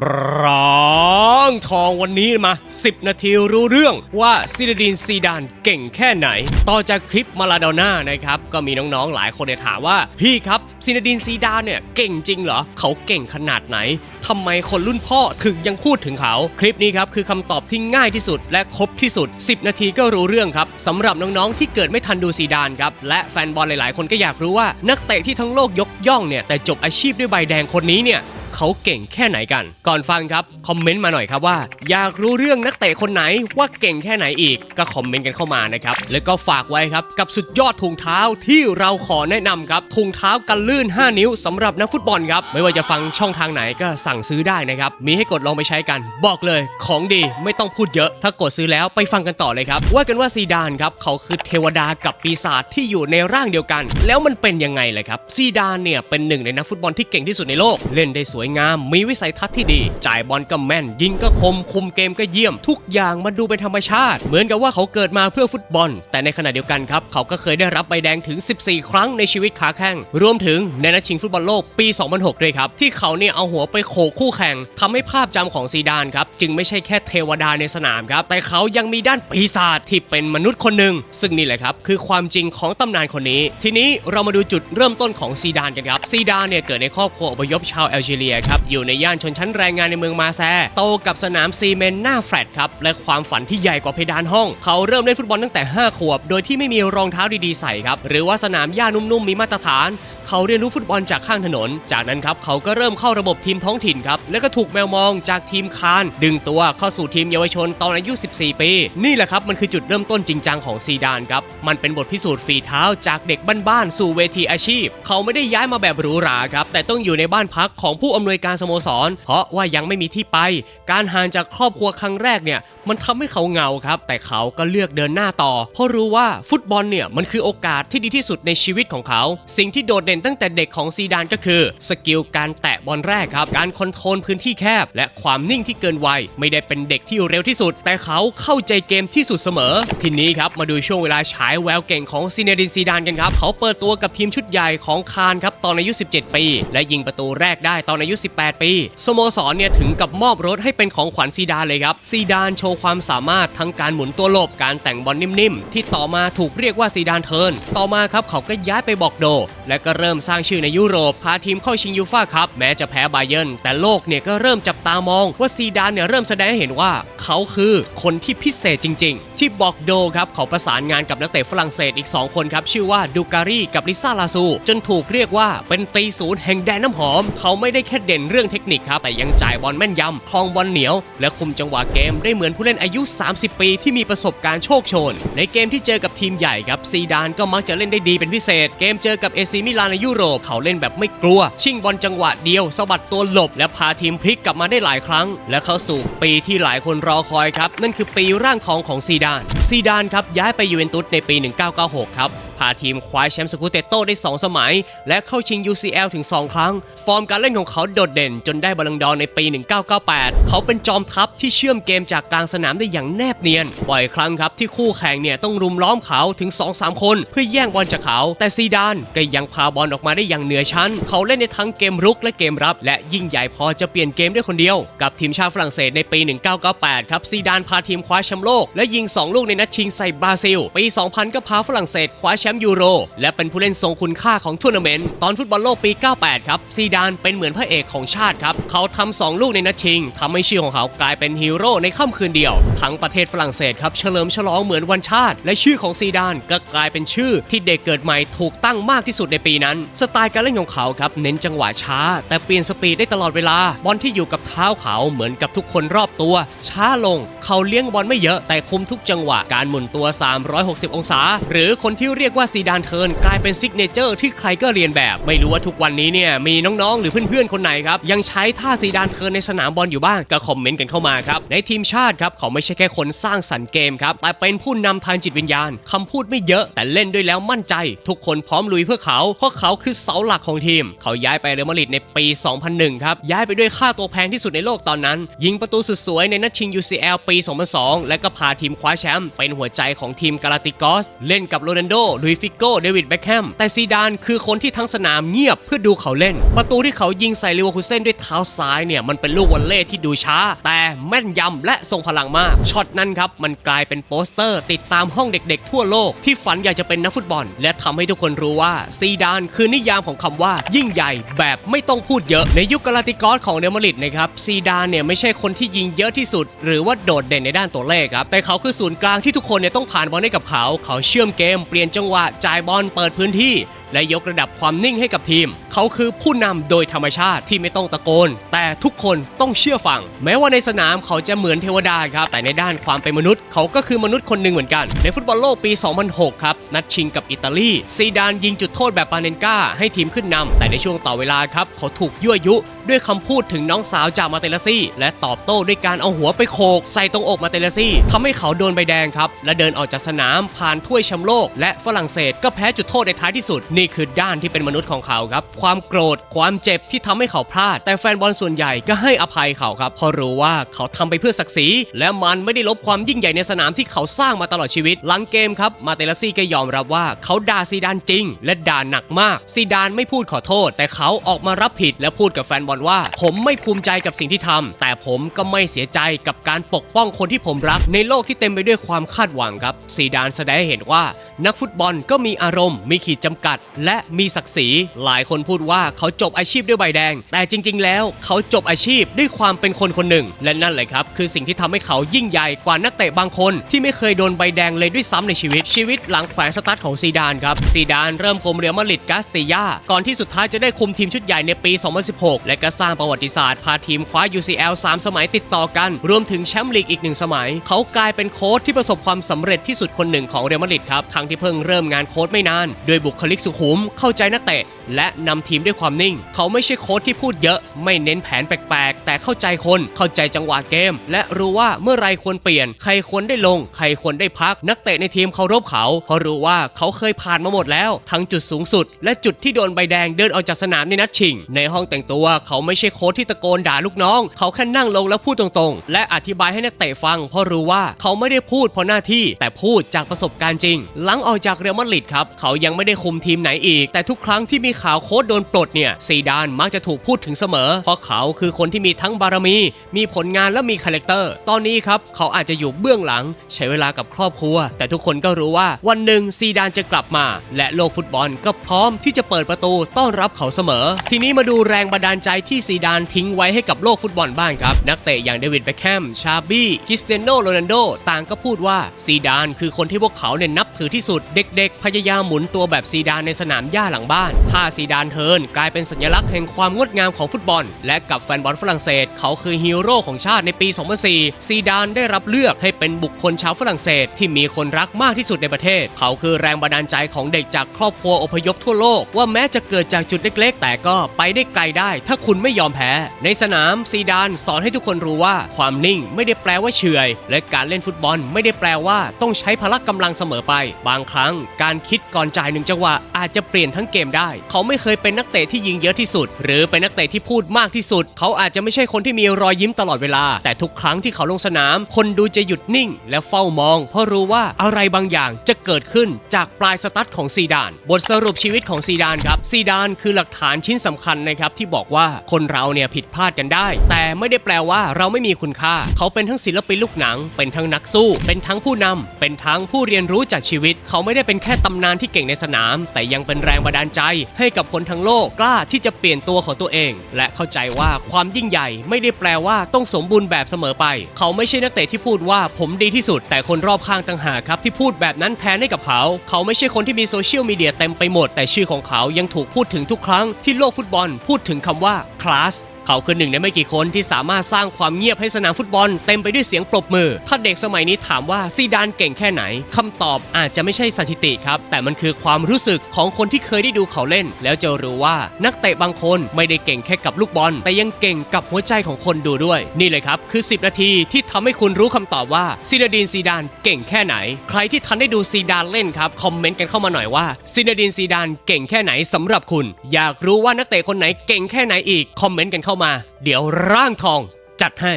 ร้องทองวันนี้มา 10 นาทีรู้เรื่องว่าซินดินซีดานเก่งแค่ไหน ต่อจากคลิปมาลาโดน่านะครับ ก็มีน้องๆหลายคนเนี่ยถามว่า พี่ครับซินดินซีดานเนี่ยเก่งจริงเหรอ เขาเก่งขนาดไหนทำไมคนรุ่นพ่อถึงยังพูดถึงเขา คลิปนี้ครับคือคำตอบที่ง่ายที่สุด และครบที่สุด 10 นาทีก็รู้เรื่องครับสำหรับน้องๆที่เกิดไม่ทันดูซีดานครับและแฟนบอลหลายๆ คนก็อยากรู้ว่านักเตะที่ทั้งโลกยกย่องเนี่ยแต่จบอาชีพด้วยใบแดงคนนี้เนี่ย เขาเก่งแค่ไหนกัน ก่อนฟังครับคอมเมนต์มาหน่อยครับว่า อยากรู้เรื่องนักเตะคนไหนว่าเก่งแค่ไหนอีกก็คอมเมนต์กันเข้ามานะครับแล้วก็ฝากไว้ครับกับสุดยอดถุงเท้าที่เราขอแนะนำครับถุงเท้ากันลื่น 5 นิ้วสำหรับนักฟุตบอลครับไม่ว่าจะฟังช่องทางไหนก็สั่งซื้อได้นะครับมีให้กดลองไปใช้กัน บอกเลยของดีไม่ต้องพูดเยอะ ถ้ากดซื้อแล้วไปฟังกันต่อเลยครับว่ากันว่าซีดานครับเขาคือเทวดากับปีศาจที่อยู่ในร่างเดียวกัน แล้วมันเป็นยังไงเลยครับซีดานเนี่ยเป็นหนึ่งในนักฟุตบอลที่เก่งที่สุดในโลกเล่นได้สวยงาม มีวิสัยทัศน์ที่ดี จ่ายบอลก็แม่น ยิงก็คม คุมเกมก็เยี่ยม ทุกอย่างมันดูเป็นธรรมชาติ เหมือนกับว่าเขาเกิดมาเพื่อฟุตบอล แต่ในขณะเดียวกันครับ เขาก็เคยได้รับใบแดงถึง 14 ครั้งในชีวิตขาแข้ง รวมถึงในนัดชิงฟุตบอลโลกปี 2006 ด้วยครับ ที่เขาเนี่ยเอาหัวไปโขกคู่แข่งทำให้ภาพจำของซีดานครับ จึงไม่ใช่แค่เทวดาในสนามครับ แต่เขายังมีด้านปีศาจที่เป็นมนุษย์คนหนึ่ง ซึ่งนี่แหละครับคือความจริงของตำนานคนนี้ ทีนี้เรามาดูจุดเริ่มต้นของซีดานกันครับ ซีดานเนี่ยเกิดในครอบครัวอพยพชาวแอลจีเรียครับอยู่ในย่านชนชั้นแรงงานในเมืองมาแซ โตกับสนามซีเมนต์หน้าแฟลตครับและความฝันที่ใหญ่กว่าเพดานห้อง เขาเริ่มเล่นฟุตบอลตั้งแต่ 5 ขวบ โดยที่ไม่มีรองเท้าดีๆใส่ครับหรือว่าสนามหญ้านุ่มๆมีมาตรฐานเขาเรียนรู้ฟุตบอลจากข้างถนน จากนั้นครับเขาก็เริ่มเข้าระบบทีมท้องถิ่นครับ แล้วก็ถูกแมวมองจากทีมคาน ดึงตัวเข้าสู่ทีมเยาวชนตอนอายุ 14 ปี นี่แหละครับมันคือจุดเริ่มต้นจริงจังของซีดานครับ มันเป็นบทพิสูจน์ฝีเท้าจากเด็กบ้านๆสู่เวทีอาชีพ เขาไม่ได้ย้ายมาแบบหรูหราครับ แต่ต้องอยู่ในบ้านพักของผู้อำนวยการสโมสร เพราะว่ายังไม่มีที่ไป การห่างจากครอบครัวครั้งแรกเนี่ยมันทำให้เขาเหงาครับ แต่เขาก็เลือกเดินหน้าต่อ เพราะรู้ว่าฟุตบอลเนี่ยมันคือโอกาสที่ดีที่สุดในชีวิตของเขา สิ่งที่โดดเด่นตั้งแต่เด็กของซีดานก็คือ สกิลการแตะบอลแรกครับ การคอนโทรลพื้นที่แคบ และความนิ่งที่เกินวัยไม่ได้เป็นเด็กที่เร็วที่สุด แต่เขาเข้าใจเกมที่สุดเสมอ ทีนี้ครับมาดูช่วงเวลาฉายแววเก่งของซีเนดินซีดานกันครับเขาเปิดตัวกับทีมชุดใหญ่ของคานครับตอนอายุ 17 ปี และยิงประตูแรกได้ตอนอายุุ 18 ปี สโมสรเนี่ยถึงกับมอบรถให้เป็นของขวัญซีดานเลยครับ ซีดานโชว์ความสามารถทั้งการหมุนตัวหลบ การแต่งบอลนิ่มๆ ที่ต่อมาถูกเรียกว่าซีดานเทิร์น ต่อมาครับเขาก็ย้ายไปบอกโด และก็เริ่มสร้างชื่อในยุโรป พาทีมเข้าชิงยูฟ่าครับ แม้จะแพ้บาเยิร์นแต่โลกเนี่ยก็เริ่มจับตามองว่าซีดานเนี่ยเริ่มแสดงให้เห็นว่าเขาคือคนที่พิเศษจริง ๆ ที่บอกโดครับเขาประสานงานกับนักเตะฝรั่งเศสอีก 2 คนครับ ชื่อว่าดูการีกับลิซ่าลาซู จนถูกเรียกว่าเป็นตีศูนย์แห่งแดนน้ำหอม เขาไม่ได้แค่เด่นเรื่องเทคนิคครับ แต่ยังจ่ายบอลแม่นยำคลองบอลเหนียว และคุมจังหวะเกมได้เหมือนผู้เล่นอายุ 30 ปี ที่มีประสบการณ์โชคโชน ในเกมที่เจอกับทีมใหญ่ครับซีดานก็มักจะเล่นได้ดีเป็นพิเศษ เกมเจอกับเอซีมิลานในยุโรปเขาเล่นแบบไม่กลัว ชิงบอลจังหวะเดียวสะบัดตัวหลบ และพาทีมพลิกกลับมาได้หลายครั้ง และเข้าสู่ปีที่หลายคนรอคอยครับ นั่นคือปีร่างทองของซีดาน ซีดานครับย้ายไปยูเวนตุสในปี 1996 ครับาทีมคว้าแชมป์สกูเตโต้ได้ 2 สมัย และเข้าชิง UCL ถึง 2 ครั้ง ฟอร์มการเล่นของเขาโดดเด่นจนได้บอลลังดอในปี 1998 เขาเป็นจอมทัพที่เชื่อมเกมจากกลางสนามได้อย่างแนบเนียน บ่อยครั้งครับที่คู่แข่งเนี่ยต้องรุมล้อมเขาถึง 2-3 คน เพื่อแย่งบอลจากเขา แต่ซีดานก็ยังพาบอลออกมาได้อย่างเหนือชั้น เขาเล่นในทั้งเกมรุกและเกมรับ และยิ่งใหญ่พอจะเปลี่ยนเกมได้คนเดียว กับทีมชาติฝรั่งเศสในปี 1998 ครับซีดานพาทีมคว้าแชมป์โลกและยิง 2 ลูกในนัดชิงใส่บราซิล ปี 2000 ก็พาฝรั่งเศสคว้าแชมป์ยูโร และเป็นผู้เล่นทรงคุณค่าของทัวร์นาเมนต์ตอนฟุตบอลโลกปี 98 ครับ ซีดานเป็นเหมือนพระเอกของชาติครับ เขาทำ2ลูกในนัดชิงทำให้ชื่อของเขากลายเป็นฮีโร่ในค่ำคืนเดียว ทั้งประเทศฝรั่งเศสครับเฉลิมฉลองเหมือนวันชาติ และชื่อของซีดานก็กลายเป็นชื่อที่เด็กเกิดใหม่ถูกตั้งมากที่สุดในปีนั้น สไตล์การเล่นของเขาครับเน้นจังหวะช้า แต่เปลี่ยนสปีดได้ตลอดเวลาบอลที่อยู่กับเท้าเขาเหมือนกับทุกคนรอบตัว ช้าลง เขาเลี้ยงบอลไม่เยอะแต่คุมทุกจังหวะการหมุนตัว 360 องศา หรือคนที่เรียกว่าซีดานเทิร์นกลายเป็นซิกเนเจอร์ที่ใครก็เรียนแบบ ไม่รู้ว่าทุกวันนี้เนี่ยมีน้องๆ หรือเพื่อนๆ คนไหนครับ ยังใช้ท่าซีดานเทิร์นในสนามบอลอยู่บ้างก็คอมเมนต์กันเข้ามาครับ ในทีมชาติครับเขาไม่ใช่แค่คนสร้างสรรค์เกมครับแต่เป็นผู้นำทางจิตวิญญาณคำพูดไม่เยอะแต่เล่นด้วยแล้วมั่นใจ ทุกคนพร้อมลุยเพื่อเขา เพราะเขาคือเสาหลักของทีม เขาย้ายไปเรอัลมาดริดในปี 2001 ครับย้ายไปด้วยค่าตัวแพงที่สุดในโลกตอนนั้น ยิงประตูสุดสวยในนัดชิง UCL ปี 2002 และก็พาทีมคว้าแชมป์เป็นหัวใจของทีมกาลาติกอส เล่นกับโรนัลโดลุยฟิโก้ เดวิดแบ็คแฮม แต่ซีดานคือคนที่ทั้งสนามเงียบเพื่อดูเขาเล่น ประตูที่เขายิงใส่ลิเวอร์พูลเซนด้วยเท้าซ้ายเนี่ย มันเป็นลูกวอลเล่ที่ดูช้า แต่แม่นยำและทรงพลังมาก ช็อตนั้นครับ มันกลายเป็นโปสเตอร์ ติดตามห้องเด็กๆ ทั่วโลกที่ฝันอยากจะเป็นนักฟุตบอล และทำให้ทุกคนรู้ว่าซีดานคือนิยามของคำว่า ยิ่งใหญ่แบบไม่ต้องพูดเยอะในยุคกาลาติกอสของเรอัลมาดริดนะครับซีดานเนี่ยไม่ใช่คนที่ยิงเยอะที่สุด หรือว่าโดดเด่นในด้านตัวเลขครับแต่เขาคือศูนย์กลางที่ทุกคนเนี่ยต้องผ่านบอลให้กับเขา เขาเชื่อมเกมเปลี่ยนจังหวะจ่ายบอลเปิดพื้นที่ และยกระดับความนิ่งให้กับทีม เขาคือผู้นำโดยธรรมชาติที่ไม่ต้องตะโกน แต่ทุกคนต้องเชื่อฟัง แม้ว่าในสนามเขาจะเหมือนเทวดาครับ แต่ในด้านความเป็นมนุษย์ เขาก็คือมนุษย์คนหนึ่งเหมือนกัน ในฟุตบอลโลกปี 2006 ครับ นัดชิงกับอิตาลี ซีดานยิงจุดโทษแบบปาเนนกาให้ทีมขึ้นนำแต่ในช่วงต่อเวลาครับ เขาถูกยั่วยุ ด้วยคำพูดถึงน้องสาวจากมาเตลซี่และตอบโต้ด้วยการเอาหัวไปโขกใส่ตรงอกมาเตลซี่ทำให้เขาโดนใบแดงครับและเดินออกจากสนามผ่านถ้วยแชมป์โลก และฝรั่งเศสก็แพ้จุดโทษในท้ายที่สุดนี่ี่คือด้านที่เป็นมนุษย์ของเขาครับ ความโกรธความเจ็บที่ทำให้เขาพลาด แต่แฟนบอลส่วนใหญ่ก็ให้อภัยเขาครับเพราะรู้ว่าเขาทำไปเพื่อศักดิ์ศรีและมันไม่ได้ลบความยิ่งใหญ่ในสนามที่เขาสร้างมาตลอดชีวิต หลังเกมครับมาเตลซี่ก็ยอมรับว่าเขาด่าซีดานจริง และด่าหนักมากซีดานไม่พูดขอโทษ แต่เขาออกมารับผิดและพูดกับแฟนบอลว่า ผมไม่ภูมิใจกับสิ่งที่ทำแต่ผมก็ไม่เสียใจกับการปกป้องคนที่ผมรัก ในโลกที่เต็มไปด้วยความคาดหวังครับซีดานแสดงให้เห็นว่า นักฟุตบอลก็มีอารมณ์มีขีดจำกัดและมีศักดิ์ศรีหลายคนพูดว่าเขาจบอาชีพด้วยใบแดง แต่จริง ๆ แล้วเขาจบอาชีพด้วยความเป็นคนคนหนึ่ง และนั่นแหละครับ คือสิ่งที่ทำให้เขายิ่งใหญ่กว่านักเตะบางคน ที่ไม่เคยโดนใบแดงเลยด้วยซ้ำในชีวิต ชีวิตหลังแขวนสตาร์ทของซีดานครับซีดานเริ่มคุมเรอัลมาดริดกาสติยาก่อนที่สุดท้ายจะได้คุมทีมชุดใหญ่ในปี 2016 และก็สร้างประวัติศาสตร์พาทีมคว้า UCL 3 สมัยติดต่อกัน รวมถึงแชมป์ลีกอีกหนึ่งสมัย เขากลายเป็นโค้ชที่ประสบความสำเร็จที่สุดคนหนึ่งของเรอัลมาดริดครับทั้งที่เพิ่งเริ่มงานโค้ชไม่นานโดยบุคลิกสุขุมเข้าใจนักเตะและนำทีมด้วยความนิ่ง เขาไม่ใช่โค้ชที่พูดเยอะ ไม่เน้นแผนแปลกๆ แต่เข้าใจคน เข้าใจจังหวะเกม และรู้ว่าเมื่อไรควรเปลี่ยน ใครควรได้ลง ใครควรได้พัก นักเตะในทีมเคารพเขาเพราะรู้ว่าเขาเคยผ่านมาหมดแล้ว ทั้งจุดสูงสุด และจุดที่โดนใบแดงเดินออกจากสนามในนัดชิง ในห้องแต่งตัวเขาไม่ใช่โค้ชที่ตะโกนด่าลูกน้อง เขาแค่นั่งลงแล้วพูดตรงๆ และอธิบายให้นักเตะฟัง เพราะรู้ว่าเขาไม่ได้พูดเพราะหน้าที่ แต่พูดจากประสบการณ์จริง หลังออกจากเรอัลมาดริดครับเขายังไม่ได้คุมทีมไหนอีก แต่ทุกครั้งที่มีข่าวโค้ชโดนปลดเนี่ยซีดานมักจะถูกพูดถึงเสมอ เพราะเขาคือคนที่มีทั้งบารมี มีผลงานและมีคาแรคเตอร์ ตอนนี้ครับเขาอาจจะอยู่เบื้องหลัง ใช้เวลากับครอบครัว แต่ทุกคนก็รู้ว่าวันหนึ่งซีดานจะกลับมา และโลกฟุตบอลก็พร้อมที่จะเปิดประตูต้อนรับเขาเสมอ ทีนี้มาดูแรงบันดาลใจที่ซีดานทิ้งไว้ให้กับโลกฟุตบอลบ้างครับ นักเตะอย่างเดวิดแบคแฮมชาบี้คริสเตียโนโรนัลโดต่างก็พูดว่าซีดานคือคนที่พวกเขาเนี่ยนับถือที่สุดเด็ก ๆ พยายามหมุนตัวแบบซีดานในสนามหญ้าหลังบ้านถ้าซีดานเทินกลายเป็นสัญลักษณ์แห่งความงดงามของฟุตบอล และกับแฟนบอลฝรั่งเศส เขาคือฮีโร่ของชาติในปี 2004 ซีดานได้รับเลือกให้เป็นบุคคลชาวฝรั่งเศส ที่มีคนรักมากที่สุดในประเทศ เขาคือแรงบันดาลใจของเด็กจากครอบครัวอพยพทั่วโลก ว่าแม้จะเกิดจากจุดเล็ก ๆ แต่ก็ไปได้ไกลได้ ถ้าคุณไม่ยอมแพ้ ในสนามซีดานสอนให้ทุกคนรู้ว่าความนิ่งไม่ได้แปลว่าเฉยและการเล่นฟุตบอลไม่ได้แปลว่าต้องใช้พละกำลังเสมอไป บางครั้ง การคิดก่อนจ่ายหนึ่งจังหวะอาจจะเปลี่ยนทั้งเกมได้เขาไม่เคยเป็นนักเตะที่ยิงเยอะที่สุด หรือเป็นนักเตะที่พูดมากที่สุด เขาอาจจะไม่ใช่คนที่มีรอยยิ้มตลอดเวลา แต่ทุกครั้งที่เขาลงสนาม คนดูจะหยุดนิ่ง และเฝ้ามอง เพราะรู้ว่าอะไรบางอย่างจะเกิดขึ้นจากปลายสตั๊ดของซีดาน บทสรุปชีวิตของซีดานครับซีดานคือหลักฐานชิ้นสำคัญนะครับที่บอกว่าคนเราเนี่ยผิดพลาดกันได้ แต่ไม่ได้แปลว่าเราไม่มีคุณค่า เขาเป็นทั้งศิลปินลูกหนัง เป็นทั้งนักสู้ เป็นทั้งผู้นำเป็นทั้งผู้เรียนรู้จากชีวิต เขาไม่ได้เป็นแค่ตำนานที่เก่งในสนาม แต่ยังเป็นแรงบันดาลใจใให้กับคนทั้งโลกกล้าที่จะเปลี่ยนตัวของตัวเอง และเข้าใจว่าความยิ่งใหญ่ไม่ได้แปลว่าต้องสมบูรณ์แบบเสมอไป เขาไม่ใช่นักเตะที่พูดว่าผมดีที่สุด แต่คนรอบข้างต่างหากครับที่พูดแบบนั้นแทนให้กับเขา เขาไม่ใช่คนที่มีโซเชียลมีเดียเต็มไปหมด แต่ชื่อของเขายังถูกพูดถึงทุกครั้งที่โลกฟุตบอล พูดถึงคำว่าคลาสเขาคือหนึ่งในไม่กี่คนที่สามารถสร้างความเงียบให้สนามฟุตบอลเต็มไปด้วยเสียงปรบมือ ถ้าเด็กสมัยนี้ถามว่าซีดานเก่งแค่ไหนคำตอบอาจจะไม่ใช่สถิติครับ แต่มันคือความรู้สึกของคนที่เคยได้ดูเขาเล่น แล้วจะรู้ว่านักเตะบางคนไม่ได้เก่งแค่กับลูกบอล แต่ยังเก่งกับหัวใจของคนดูด้วย นี่เลยครับ คือ 10 นาทีที่ทำให้คุณรู้คำตอบว่าซีนาดินซีดานเก่งแค่ไหน ใครที่ทันได้ดูซีดานเล่นครับคอมเมนต์กันเข้ามาหน่อยว่าซีนาดินซีดานเก่งแค่ไหนสำหรับคุณ อยากรู้ว่านักเตะคนไหนเก่งแค่ไหนอีกคอมเมนต์กันเข้าเข้ามา เดี๋ยวร่างทองจัดให้